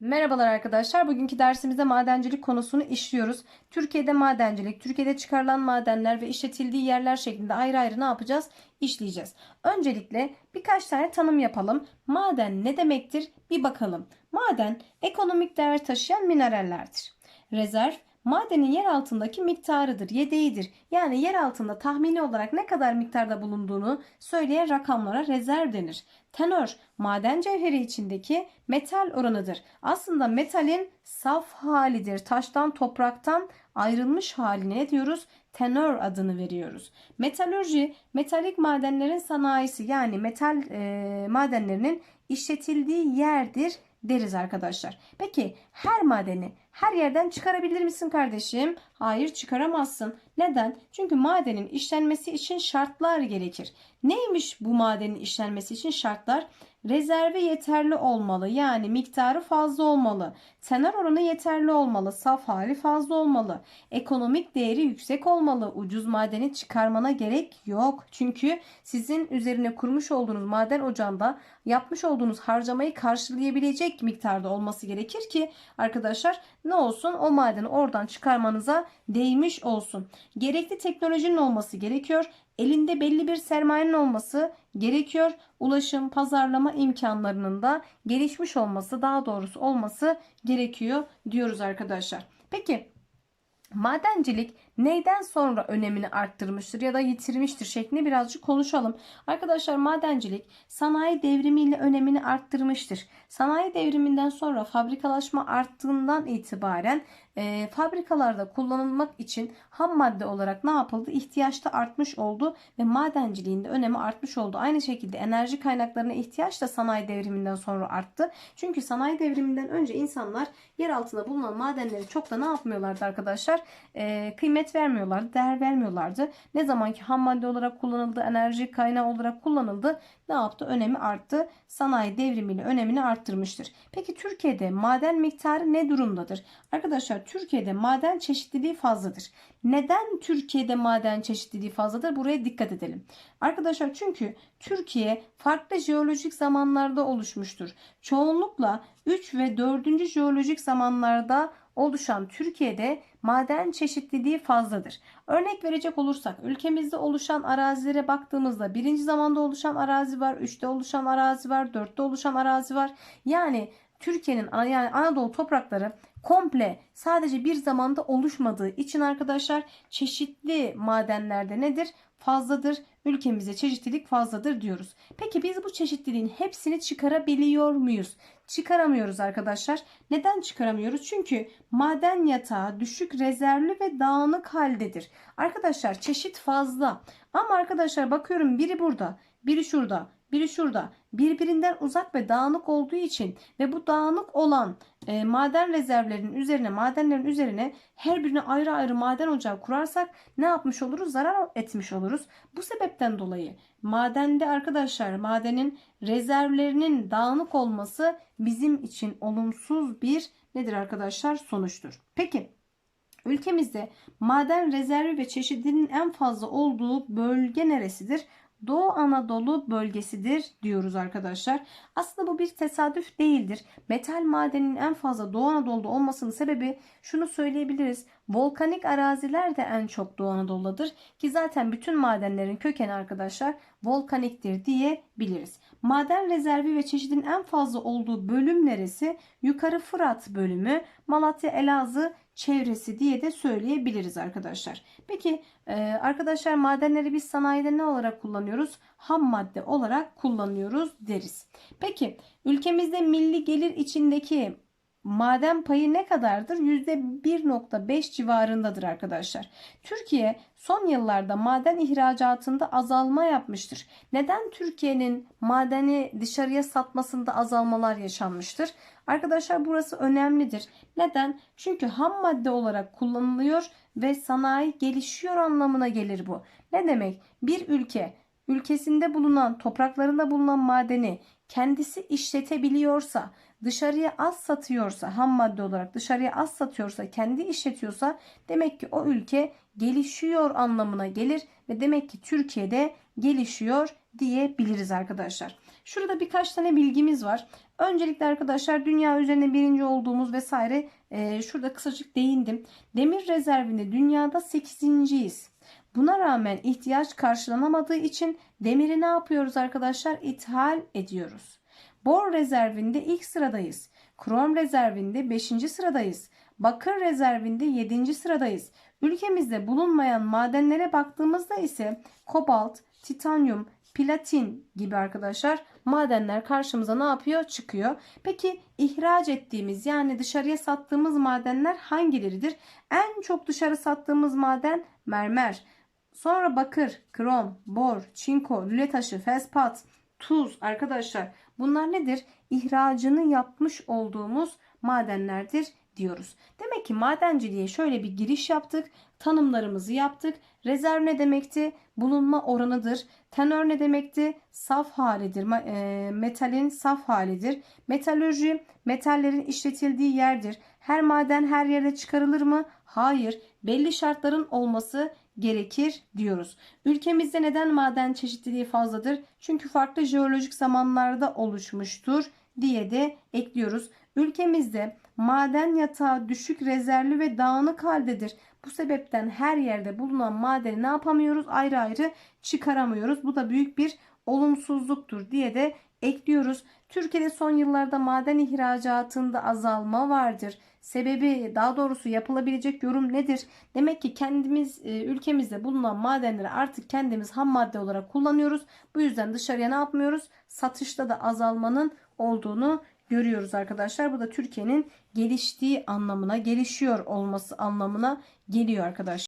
Merhabalar arkadaşlar. Bugünkü dersimizde madencilik konusunu işliyoruz. Türkiye'de madencilik, Türkiye'de çıkarılan madenler ve işletildiği yerler şeklinde ayrı ayrı ne yapacağız? İşleyeceğiz. Öncelikle birkaç tane tanım yapalım. Maden ne demektir? Bir bakalım. Maden ekonomik değer taşıyan minerallerdir. Rezerv madenin yer altındaki miktarıdır, yedeğidir. Yani yer altında tahmini olarak ne kadar miktarda bulunduğunu söyleyen rakamlara rezerv denir. Tenör, maden cevheri içindeki metal oranıdır. Aslında metalin saf halidir. Taştan, topraktan ayrılmış haline ne diyoruz? Tenör adını veriyoruz. Metalürji, metalik madenlerin sanayisi yani metal e, madenlerinin işletildiği yerdir deriz arkadaşlar. Peki her madeni her yerden çıkarabilir misin kardeşim? Hayır çıkaramazsın. Neden? Çünkü madenin işlenmesi için şartlar gerekir. Neymiş bu madenin işlenmesi için şartlar? Rezervi yeterli olmalı. Yani miktarı fazla olmalı. Tenor oranı yeterli olmalı. Saf hali fazla olmalı. Ekonomik değeri yüksek olmalı. Ucuz madeni çıkarmana gerek yok. Çünkü sizin üzerine kurmuş olduğunuz maden ocağında yapmış olduğunuz harcamayı karşılayabilecek miktarda olması gerekir ki arkadaşlar ne olsun o madeni oradan çıkarmanıza değmiş olsun. Gerekli teknolojinin olması gerekiyor. Elinde belli bir sermayenin olması gerekiyor. Ulaşım, pazarlama imkanlarının da gelişmiş olması, daha doğrusu olması gerekiyor diyoruz arkadaşlar. Peki madencilik neyden sonra önemini arttırmıştır ya da yitirmiştir şeklinde birazcık konuşalım. Arkadaşlar madencilik sanayi devrimiyle önemini arttırmıştır. Sanayi devriminden sonra fabrikalaşma arttığından itibaren e, fabrikalarda kullanılmak için ham madde olarak ne yapıldı? İhtiyaç da artmış oldu ve madenciliğin de önemi artmış oldu. Aynı şekilde enerji kaynaklarına ihtiyaç da sanayi devriminden sonra arttı. Çünkü sanayi devriminden önce insanlar yer altında bulunan madenleri çok da ne yapmıyorlardı arkadaşlar? E, kıymet vermiyorlardı, değer vermiyorlardı. Ne zaman ki ham madde olarak kullanıldı, enerji kaynağı olarak kullanıldı ne yaptı? Önemi arttı. Sanayi devrimiyle önemini arttırmıştır. Peki Türkiye'de maden miktarı ne durumdadır? Arkadaşlar Türkiye'de maden çeşitliliği fazladır. Neden Türkiye'de maden çeşitliliği fazladır? Buraya dikkat edelim. Arkadaşlar çünkü Türkiye farklı jeolojik zamanlarda oluşmuştur. Çoğunlukla 3 ve 4. jeolojik zamanlarda oluşan Türkiye'de maden çeşitliliği fazladır. Örnek verecek olursak ülkemizde oluşan arazilere baktığımızda birinci zamanda oluşan arazi var, üçte oluşan arazi var, dörtte oluşan arazi var. Yani Türkiye'nin yani Anadolu toprakları komple sadece bir zamanda oluşmadığı için arkadaşlar çeşitli madenlerde nedir? Fazladır. Ülkemizde çeşitlilik fazladır diyoruz. Peki biz bu çeşitliliğin hepsini çıkarabiliyor muyuz? Çıkaramıyoruz arkadaşlar. Neden çıkaramıyoruz? Çünkü maden yatağı düşük rezervli ve dağınık haldedir. Arkadaşlar çeşit fazla. Ama arkadaşlar bakıyorum biri burada, biri şurada, biri şurada birbirinden uzak ve dağınık olduğu için ve bu dağınık olan e, maden rezervlerinin üzerine madenlerin üzerine her birine ayrı ayrı maden ocağı kurarsak ne yapmış oluruz? Zarar etmiş oluruz. Bu sebepten dolayı madende arkadaşlar madenin rezervlerinin dağınık olması bizim için olumsuz bir nedir arkadaşlar sonuçtur. Peki ülkemizde maden rezervi ve çeşidinin en fazla olduğu bölge neresidir? Doğu Anadolu bölgesidir diyoruz arkadaşlar. Aslında bu bir tesadüf değildir. Metal madeninin en fazla Doğu Anadolu'da olmasının sebebi şunu söyleyebiliriz. Volkanik araziler de en çok Doğu Anadolu'dadır ki zaten bütün madenlerin kökeni arkadaşlar volkaniktir diyebiliriz. Maden rezervi ve çeşidin en fazla olduğu bölüm neresi? Yukarı Fırat bölümü, Malatya, Elazığ çevresi diye de söyleyebiliriz arkadaşlar. Peki e, arkadaşlar madenleri biz sanayide ne olarak kullanıyoruz? Ham madde olarak kullanıyoruz deriz. Peki ülkemizde milli gelir içindeki maden payı ne kadardır? %1.5 civarındadır arkadaşlar. Türkiye son yıllarda maden ihracatında azalma yapmıştır. Neden Türkiye'nin madeni dışarıya satmasında azalmalar yaşanmıştır? Arkadaşlar burası önemlidir. Neden? Çünkü ham madde olarak kullanılıyor ve sanayi gelişiyor anlamına gelir bu. Ne demek? Bir ülke ülkesinde bulunan, topraklarında bulunan madeni kendisi işletebiliyorsa, dışarıya az satıyorsa, ham madde olarak dışarıya az satıyorsa, kendi işletiyorsa demek ki o ülke gelişiyor anlamına gelir ve demek ki Türkiye'de gelişiyor diyebiliriz arkadaşlar. Şurada birkaç tane bilgimiz var. Öncelikle arkadaşlar dünya üzerinde birinci olduğumuz vesaire e, şurada kısacık değindim. Demir rezervinde dünyada 8.yiz. Buna rağmen ihtiyaç karşılanamadığı için demiri ne yapıyoruz arkadaşlar? İthal ediyoruz. Bor rezervinde ilk sıradayız. Krom rezervinde 5. sıradayız. Bakır rezervinde 7. sıradayız. Ülkemizde bulunmayan madenlere baktığımızda ise kobalt, titanyum, platin gibi arkadaşlar madenler karşımıza ne yapıyor? Çıkıyor. Peki ihraç ettiğimiz yani dışarıya sattığımız madenler hangileridir? En çok dışarı sattığımız maden mermer. Sonra bakır, krom, bor, çinko, lüle taşı, fosfat, tuz arkadaşlar. Bunlar nedir? İhracını yapmış olduğumuz madenlerdir diyoruz. Demek ki madenciliğe şöyle bir giriş yaptık. Tanımlarımızı yaptık. Rezerv ne demekti? Bulunma oranıdır. Tenör ne demekti? Saf halidir. E, metalin saf halidir. Metalürji metallerin işletildiği yerdir. Her maden her yerde çıkarılır mı? Hayır. Belli şartların olması gerekir diyoruz. Ülkemizde neden maden çeşitliliği fazladır? Çünkü farklı jeolojik zamanlarda oluşmuştur diye de ekliyoruz. Ülkemizde maden yatağı düşük rezervli ve dağınık haldedir. Bu sebepten her yerde bulunan madeni ne yapamıyoruz? Ayrı ayrı çıkaramıyoruz. Bu da büyük bir olumsuzluktur diye de ekliyoruz. Türkiye'de son yıllarda maden ihracatında azalma vardır. Sebebi daha doğrusu yapılabilecek yorum nedir? Demek ki kendimiz e, ülkemizde bulunan madenleri artık kendimiz ham madde olarak kullanıyoruz. Bu yüzden dışarıya ne yapmıyoruz? Satışta da azalmanın olduğunu görüyoruz arkadaşlar. Bu da Türkiye'nin geliştiği anlamına, gelişiyor olması anlamına geliyor arkadaşlar.